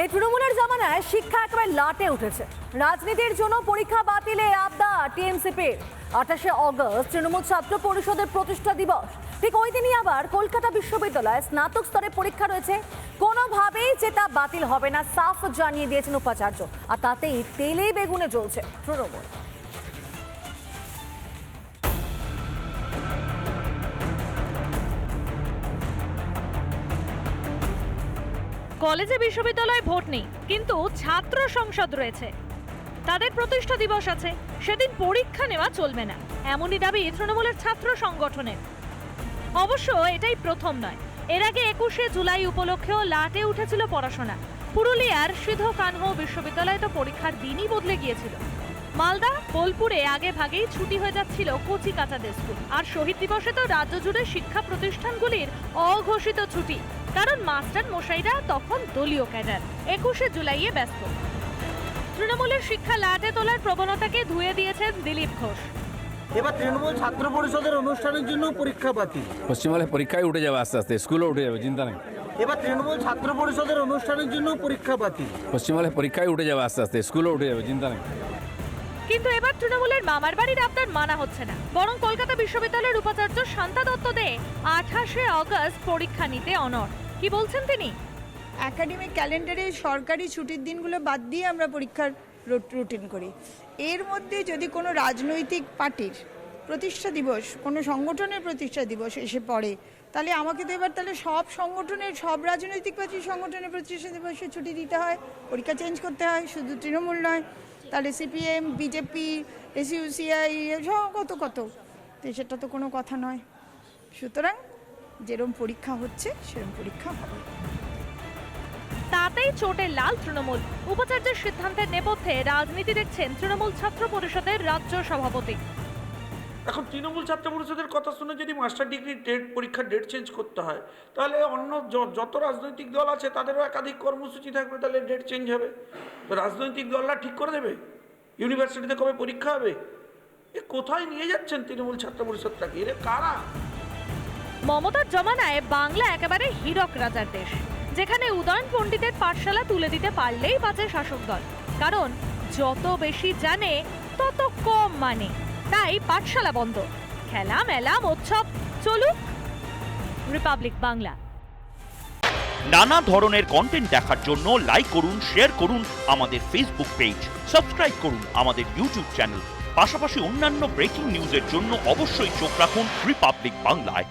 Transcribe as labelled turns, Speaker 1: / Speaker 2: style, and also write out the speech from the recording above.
Speaker 1: এই তৃণমূলের জামানায় শিক্ষা একেবারে লাটে উঠেছে। রাজনীতির জন্য পরীক্ষা বাতিলের আবদা টিএমসিপি। আঠাশে অগস্ট তৃণমূল ছাত্র পরিষদের প্রতিষ্ঠা দিবস। ঠিক ওই দিনই আবার কলকাতা বিশ্ববিদ্যালয়ে স্নাতক স্তরে পরীক্ষা রয়েছে। কোনোভাবেই যে তা বাতিল হবে না, সাফ জানিয়ে দিয়েছেন উপাচার্য। আর তাতেই তেলে বেগুনে জ্বলছে তৃণমূল।
Speaker 2: কলেজে বিশ্ববিদ্যালয়ে ভোট নেই, কিন্তু ছাত্র সংসদ রয়েছে। তাদের প্রতিষ্ঠা দিবস আছে, সেদিন পরীক্ষা নেওয়া চলবে না, এমনই দাবি তৃণমূলের ছাত্র সংগঠনের। অবশ্য এটাই প্রথম নয়, এর আগে একুশে জুলাই উপলক্ষেও লাটে উঠেছিল পড়াশোনা। পুরুলিয়ার সিধ কানহো বিশ্ববিদ্যালয়ে তো পরীক্ষার দিনই বদলে গিয়েছিল। মালদা, বোলপুরে আগে ভাগেই ছুটি হয়ে যাচ্ছিল কচি কাচাদের স্কুল, আর শহীদ দিবসে তো রাজ্য জুড়ে শিক্ষা প্রতিষ্ঠানগুলির অঘোষিত ছুটি। কারণ মাস্টার মশাইরা তখন দলীয় ক্যাডার। একুশে জুলাইয়ে ব্যস্ত। তৃণমূলের শিক্ষা লাটে তোলার প্রবণতাকে ধুয়ে দিয়েছেন দিলীপ ঘোষ।
Speaker 3: এবার তৃণমূল ছাত্র পরিষদের অনুষ্ঠানের জন্য পরীক্ষা বাতিল।
Speaker 4: পশ্চিমবাংলায় পরীক্ষায় উঠে যাবে আস্তে আস্তে স্কুলও উঠে যাবে চিন্তা নেই।
Speaker 3: এবার তৃণমূল ছাত্র পরিষদের অনুষ্ঠানের জন্য পরীক্ষা বাতিল।
Speaker 4: পশ্চিমবাংলায় পরীক্ষায় উঠে যাবে আস্তে আস্তে স্কুলও উঠে যাবে চিন্তা নেই।
Speaker 2: কিন্তু এবার তৃণমূলের মামার বাড়ির আবদার মানা হচ্ছে না। বরং কলকাতা বিশ্ববিদ্যালয়ের উপাচার্য শান্তা দত্ত দে আঠাশে অগস্ট পরীক্ষা নিতে অনর কি বলছেন তিনি?
Speaker 5: একাডেমিক ক্যালেন্ডারে সরকারি ছুটির দিনগুলো বাদ দিয়ে আমরা পরীক্ষার রুট- রুটিন করি। এর মধ্যে যদি কোনো রাজনৈতিক পার্টির প্রতিষ্ঠা দিবস, কোনো সংগঠনের প্রতিষ্ঠা দিবস এসে পড়ে, তাহলে আমাকে তো এবার তাহলে সব সংগঠনের, সব রাজনৈতিক পার্টির সংগঠনের প্রতিষ্ঠা দিবসে ছুটি দিতে হয়, পরীক্ষা চেঞ্জ করতে হয়, শুধু তৃণমূল নয়, তাহলে সিপিএম বিজেপি এসইউসিআই সব কত কত? তো সেটা তো কোনো কথা নয়। সুতরাং যেরম পরীক্ষা হচ্ছে সেরম পরীক্ষা হবে।
Speaker 2: তাতেই চোটে লাল তৃণমূল। উপাচার্যের সিদ্ধান্তের নেপথ্যে রাজনীতি দেখছেন তৃণমূল ছাত্র পরিষদের রাজ্য সভাপতি।
Speaker 6: এখন তৃণমূল ছাত্র পরিষদের কথা শুনে যদি মাস্টার ডিগ্রি ডেট পরীক্ষার ডেট চেঞ্জ করতে হয় তাহলে অন্য য- যত রাজনৈতিক দল আছে তাদেরও একাধিক কর্মসূচি থাকবে তাহলে ডেট চেঞ্জ হবে। তো রাজনৈতিক দলরা ঠিক করে দেবে? ইউনিভার্সিটিতে কবে পরীক্ষা হবে? এ কোথায় নিয়ে যাচ্ছেন তৃণমূল ছাত্র পরিষদটাকে? এরা কারা?
Speaker 2: মমতার জমানায় বাংলা একেবারে হীরক রাজার দেশ। যেখানে উদয়ন পণ্ডিতের পাঠশালা তুলে দিতে পারলেই বাঁচে শাসক দল। কারণ যত বেশি জানে, তত কম মানে। তাই পাঠশালা বন্ধ। খেলা, মেলা উৎসব চলুক রিপাবলিক বাংলা।
Speaker 7: নানা ধরনের কন্টেন্ট দেখার জন্য লাইক করুন শেয়ার করুন আমাদের ফেসবুক পেজ সাবস্ক্রাইব করুন আমাদের ইউটিউব চ্যানেল পাশাপাশি অন্যান্য ব্রেকিং নিউজের জন্য অবশ্যই চোখ রাখুন রিপাবলিক বাংলায়